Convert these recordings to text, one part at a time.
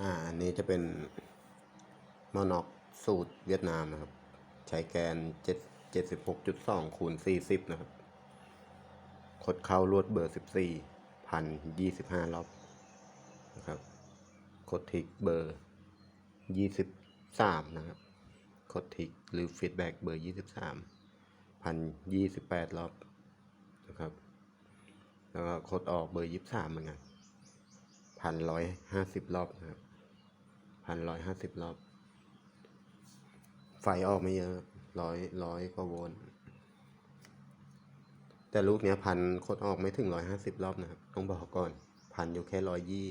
อ่าอันนี้จะเป็นมอนอกสูตรเวียดนามนะครับ ใช้แกนเจ็ดเจ็ดสิบหกจุดสองคูณสี่สิบนะครับคดเข้ารวดเบอร์สิบสี่พันยี่สิบห้ารอบนะครับคดทิกเบอร์ยี่สิบสามนะครับคดทิกหรือฟีดแบ็กเบอร์ยี่สิบสามพันยี่สิบแปดรอบนะครับ แล้วก็คดออกเบอร์ยี่สิบสามเหมือนกันพันร้อยห้าสิบรอบนะครับ พันร้อยห้าสิบรอบ ไฟออกไม่เยอะร้อยร้อยกว่าโวลต์แต่ลูกเนี้ยพันโคตรออกไม่ถึงร้อยห้าสิบรอบนะครับ ต้องบอกก่อน พันอยู่แค่ร้อยยี่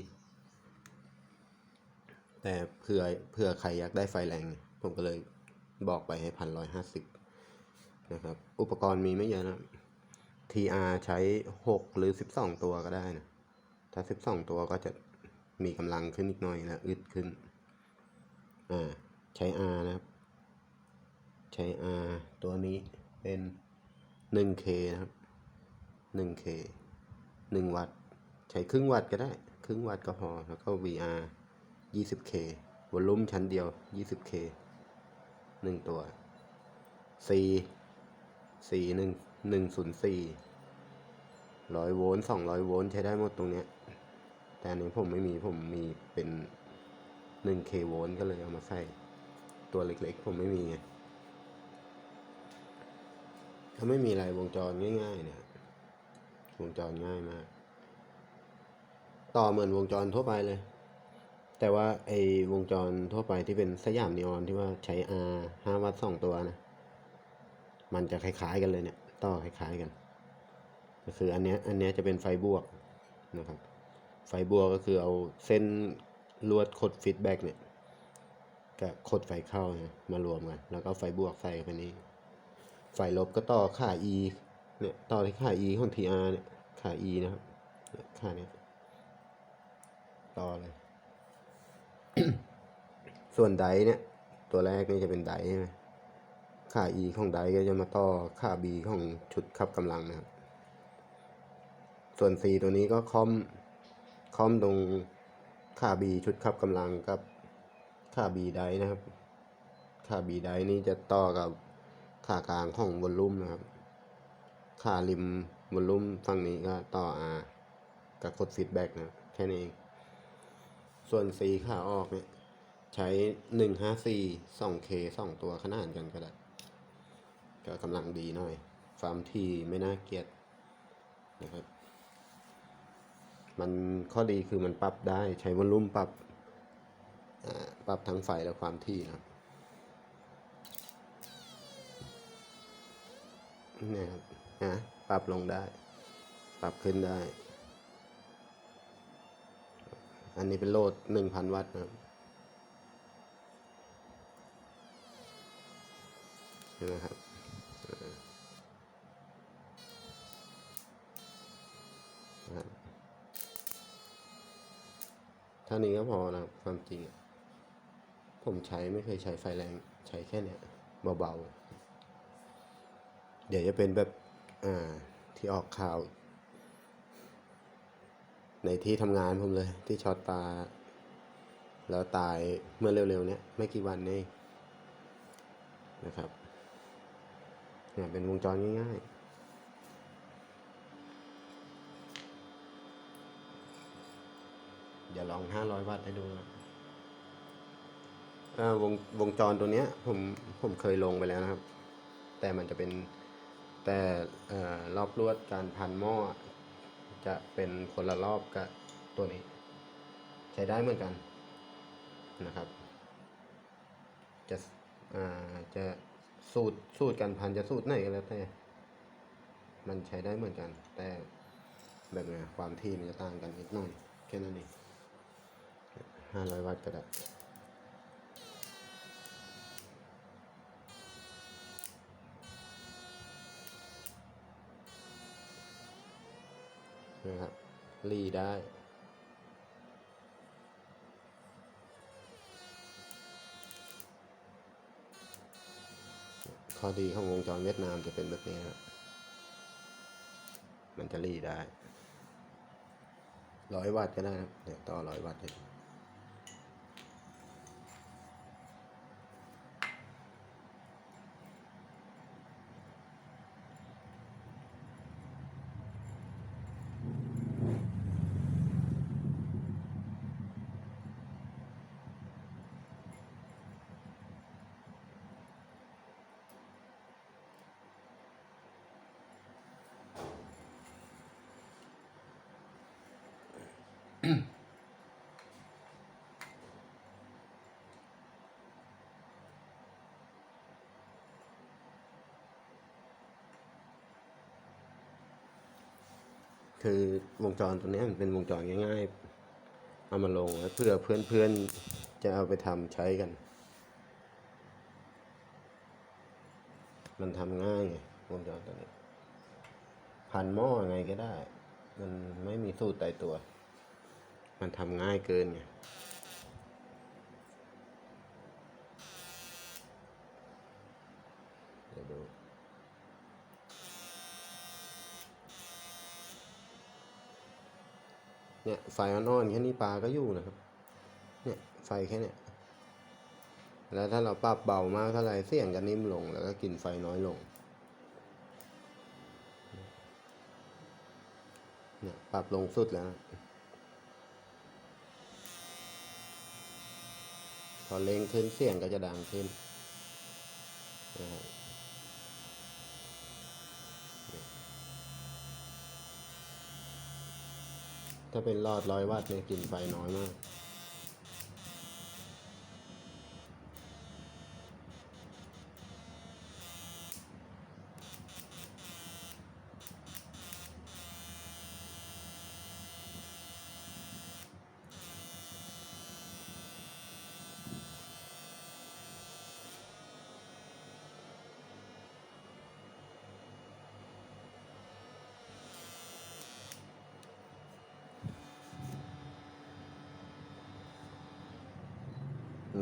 แต่เผื่อเผื่อใครอยากได้ไฟแรง ผมก็เลยบอกไปให้พันร้อยห้าสิบนะครับ อุปกรณ์มีไม่เยอะนะ TR ใช้หกหรือสิบสองตัวก็ได้นะ ถ้าสิบสองตัวก็จะมีกำลังขึ้นอีกหน่อยนะ อึดขึ้น อ่าใช้ R นะครับ ใช้ R ตัวนี้เป็น 1K นะครับ 1K 1 วัตต์ ใช้ครึ่งวัตต์ก็ได้ ครึ่งวัตต์ก็พอ แล้วก็ VR 20K วอลลุ่มชั้นเดียว 20K 1 ตัว C C 1 104ร้อยโวลต์สองร้อยโวลต์ใช้ได้หมดตรงเนี้ย แต่อันนี้ผมไม่มีผมมีเป็น หนึ่งเคโวลต์ก็เลยเอามาใส่ตัวเล็กๆ ผมไม่มีไงถ้าไม่มีอะไรวงจรง่ายๆเนี่ยวงจรง่ายมาก ต่อเหมือนวงจรทั่วไปเลย แต่ว่าไอ้วงจรทั่วไปที่เป็นสยามนีออนที่ว่าใช้ R ห้าวัตต์สองตัวนะ มันจะคล้ายๆกันเลยเนี่ย ต่อคล้ายๆกัน ก็คืออันเนี้ยอันเนี้ยจะเป็นไฟบวกนะครับ ไฟบวกก็คือเอาเส้น ลวดคดฟีดแบ็กเนี่ยกับคดไฟเข้าเนี่ยมารวมกัน แล้วก็ไฟบวกใส่ไปนี้ ไฟลบก็ต่อขา E เนี่ยต่อที่ขา E ของ TR เนี่ยขา E นะครับเนี่าเนี้ยต่อเลย ส่วนไดเนี่ย ตัวแรกนี่จะเป็นไดใช่ไหมขา E ของไดก็จะมาต่อขา B ของชุดขับกำลังนะครับ ส่วน C ตัวนี้ก็คอมคอมตรง ค่า B ชุดขับกำลังกับค่า B ได้นะครับ ค่า B ได้นี่จะต่อกับค่ากลางของวอลลุ่มนะครับ ค่าริมวอลลุ่มฝั่งนี้ก็ต่อ R กับกดฟีดแบ็กนะแค่นี้เอง ส่วน C ขาออกเนี่ยใช้154 2K 2ตัวขนาดกันก็ได้ ก็กำลังดีหน่อยความที่ไม่น่าเกลียดนะครับ มันข้อดีคือมันปรับได้ใช้วอลลุ่มปรับปรับทั้งไฟและความที่นะครับนี่ครับนะปรับลงได้ ปรับขึ้นได้ อันนี้เป็นโหลดหนึ่งพันวัตต์นะครับเห็นไหมครับอ่านะครับ เท่านี้ก็พอนะครับความจริง ผมใช้ไม่เคยใช้ไฟแรงใช้แค่เนี้ยเบาๆ เดี๋ยวจะเป็นแบบอ่าที่ออกข่าว ในที่ทำงานผมเลยที่ช็อตตา แล้วตายเมื่อเร็วๆเนี้ยไม่กี่วันนี้นะครับเนี่ยเป็นวงจรง่ายๆ เดี๋ยว ลองห้าร้อยวัตต์ให้ดูนะวงวงจรตัวเนี้ยผมผมเคยลงไปแล้วนะครับ แต่มันจะเป็นแต่เอ่อรอบลวดการพันหม้อจะเป็นคนละรอบกับตัวนี้ ใช้ได้เหมือนกันนะครับ จะจะสูตรสูตรการพันจะสูตรไหนก็แล้วแต่ มันใช้ได้เหมือนกัน แต่แบบไงความที่มันจะต่างกันนิดหน่อยแค่นั้นเอง ห้าร้อยวัตต์ก็ได้นะครับรีได้ข้อดีของวงจรเวียดนามจะเป็นแบบนี้ครับ มันจะรีได้ร้อยวัตต์ก็ได้นะครับเดี๋ยวต่อร้อยวัตต์ให้ คือวงจรตัวนี้มันเป็นวงจรง่าย ๆ เอามาลงเพื่อเพื่อนๆจะเอาไปทำใช้กัน มันทำง่ายไงวงจรตัวนี้พันหม้อยังไงก็ได้ มันไม่มีสูตรตายตัว มันทำง่ายเกินไง เดี๋ยวดู เนี่ย ไฟอ่อนๆแค่นี้ปลาก็อยู่นะครับ เนี่ยไฟแค่เนี้ยแล้วถ้าเราปรับเบามากเท่าไรเสียงจะนิ่มลง แล้วก็กินไฟน้อยลง เนี่ยปรับลงสุดแล้ว พอเล็งขึ้นเสียงก็จะดังขึ้นนะครับ ถ้าเป็นหลอดร้อยวัตต์เนี่ยกินไฟน้อยมาก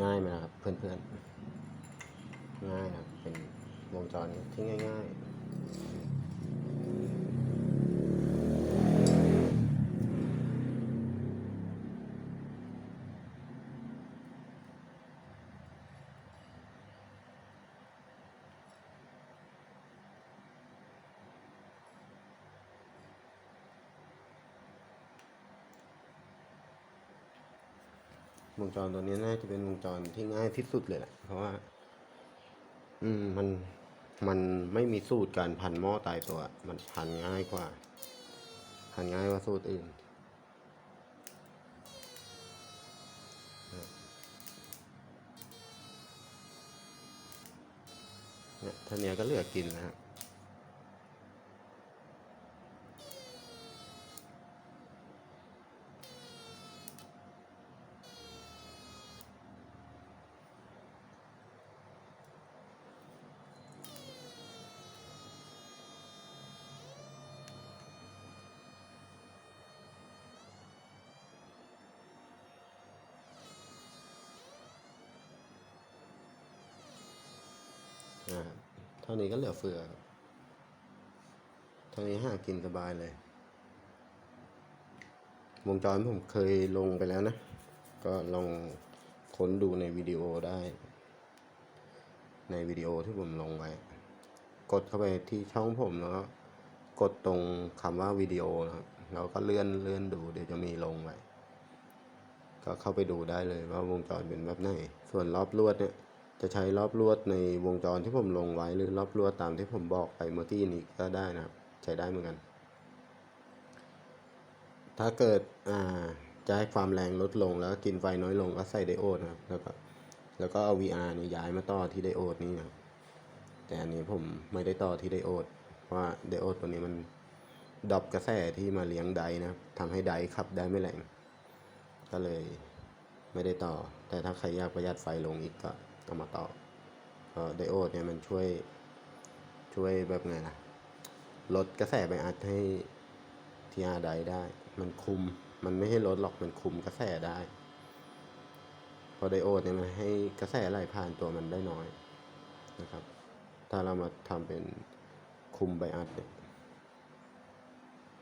ง่ายไหมล่ะครับ เพื่อนๆ ง่ายนะครับ เป็นวงจรที่ง่าย ๆ วงจรตัวนี้น่าจะเป็นวงจรที่ง่ายที่สุดเลยแหละเพราะว่า อืมมันมันไม่มีสูตรการพันหม้อตายตัว มันพันง่ายกว่า พันง่ายกว่าสูตรอื่นเนี่ยท่านี้ก็เลือกกินแล้วฮะ อ่าเท่านี้ก็เหลือเฟือเท่านี้หากินสบายเลย วงจรผมเคยลงไปแล้วนะ ก็ลองค้นดูในวิดีโอได้ ในวิดีโอที่ผมลงไว้ กดเข้าไปที่ช่องผมแล้วก็กดตรงคำว่าวิดีโอนะครับแล้วก็เลื่อนเลื่อนดูเดี๋ยวจะมีลงไว้ก็เข้าไปดูได้เลยว่าวงจรเป็นแบบไหน ส่วนรอบลวดเนี่ย จะใช้รอบลวดในวงจรที่ผมลงไว้หรือรอบลวดตามที่ผมบอกไปเมื่อกี้นี้ก็ได้นะครับใช้ได้เหมือนกัน ถ้าเกิดอ่าจะให้ความแรงลดลงแล้วกินไฟน้อยลงก็ใส่ไดโอดนะครับแล้วก็แล้วก็เอา VR นี่ย้ายมาต่อที่ไดโอดนี่นะครับแต่อันนี้ผมไม่ได้ต่อที่ไดโอดเพราะว่าไดโอดตัวนี้มันดรอปกระแสที่มาเลี้ยงไดนะครับทำให้ไดขับได้ไม่แรง ก็เลยไม่ได้ต่อ แต่ถ้าใครอยากประหยัดไฟลงอีกก็ เอามาต่อไดโอดเนี่ยมันช่วยช่วยแบบไงล่ะ ลดกระแสไปอัดให้ทีอาไดได้ มันคุมมันไม่ให้ลดหรอกมันคุมกระแสได้พราะไดโอดเนี่ยมันให้กระแสไหลผ่านตัวมันได้น้อยนะครับ ถ้าเรามาทำเป็นคุมไบอัดเนี่ย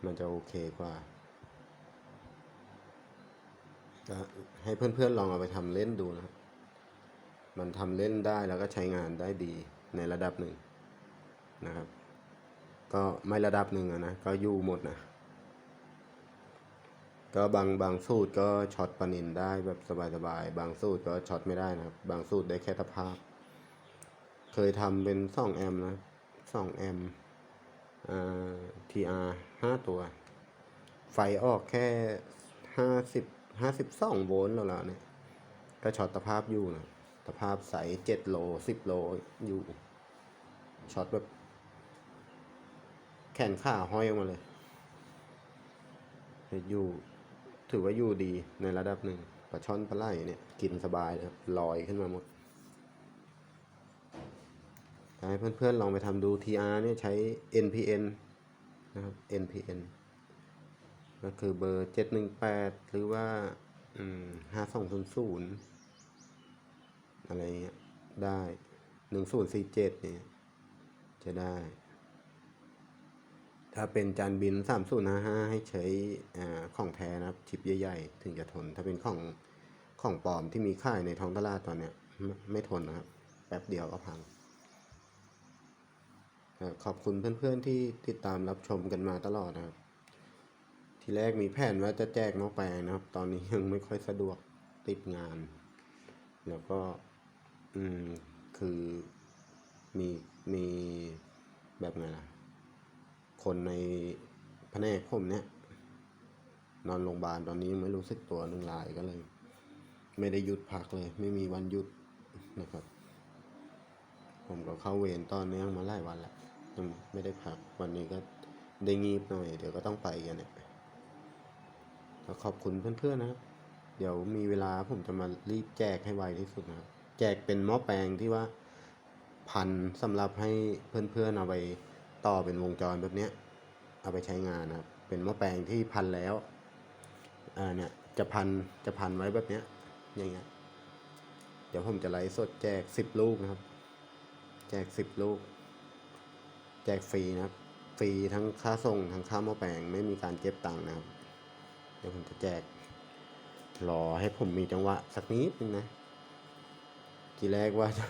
มันจะโอเคกว่าให้เพื่อนๆลองเอาไปทำเล่นดูนะครับ มันทำเล่นได้แล้วก็ใช้งานได้ดีในระดับหนึ่งนะครับ ก็ไม่ระดับหนึ่งนะก็อยู่หมดนะ ก็บางบางสูตรก็ช็อตปนินได้แบบสบายๆบางสูตรก็ช็อตไม่ได้นะครับ บางสูตรได้แค่ตะภาพ เคยทำเป็นสองแอมนะสองแอมป์อ่า TR ห้าตัว ไฟออกแค่ห้าสิบห้าสิบสองโวลต์แล้วล่ะเนี่ย ก็ช็อตตะภาพอยู่นะ ตะภาพใสเจ็ดโลสิบโลอยู่ช็อตแบบ แขนขาห้อยออกมาเลยอยู่ ถือว่าอยู่ดีในระดับหนึ่งปลาช่อนปลาไหลเนี่ย กินสบายเลยครับลอยขึ้นมาหมดให้เพื่อนๆลองไปทำดู TR เนี่ยใช้ NPN นะครับ NPN ก็คือเบอร์ 718 หรือว่าอืม5200 อะไรเงี้ยได้1047เนี่ยจะได้ ถ้าเป็นจานบิน3055ให้ใช้อ่าของแท้นะครับ ชิปใหญ่ๆ ถึงจะทน ถ้าเป็นของของปลอมที่มีขายในท้องตลาดตอนเนี้ยไม่ไม่ทนนะครับ แป๊บเดียวก็พัง ขอบคุณเพื่อนๆที่ติดตามรับชมกันมาตลอดนะครับ ทีแรกมีแผนว่าจะแจกหม้อแปลงนะครับ ตอนนี้ยังไม่ค่อยสะดวกติดงาน แล้วก็ อืมคือมีมีแบบไงล่ะ คนในแผนกผมเนี่ย นอนโรงพยาบาลตอนนี้ยังไม่รู้สึกตัวหนึ่งรายก็เลย ไม่ได้หยุดพักเลย ไม่มีวันหยุดนะครับ ผมก็เข้าเวรตอนเนื่องมาหลายวันแล้วยังไม่ได้พักวันนี้ก็ได้งีบหน่อย เดี๋ยวก็ต้องไปกันเนี่ยขอบคุณเพื่อนๆนะครับ เดี๋ยวมีเวลาผมจะมารีบแจกให้ไวที่สุดนะครับ แจกเป็นหม้อแปลงที่ว่าพันสำหรับให้เพื่อนๆเอาไปต่อเป็นวงจรแบบเนี้ยเอาไปใช้งานนะครับเป็นหม้อแปลงที่พันแล้วอ่าเนี่ยจะพันจะพันไว้แบบเนี้ยอย่างเงี้ยเดี๋ยวผมจะไลฟ์สดแจกสิบลูกนะครับ แจกสิบลูก แจกฟรีนะครับ ฟรีทั้งค่าส่งทั้งค่าหม้อแปลงไม่มีการเก็บตังค์นะครับ เดี๋ยวผมจะแจกรอให้ผมมีจังหวะสักนิดนึงนะ ทีแรกว่าจะ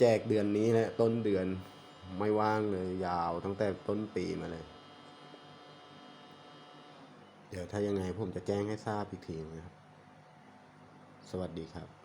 แจกเดือนนี้แหละต้นเดือนไม่ว่างเลย ยาวตั้งแต่ต้นปีมาเลย เดี๋ยวถ้ายังไงผมจะแจ้งให้ทราบอีกทีนะครับ สวัสดีครับ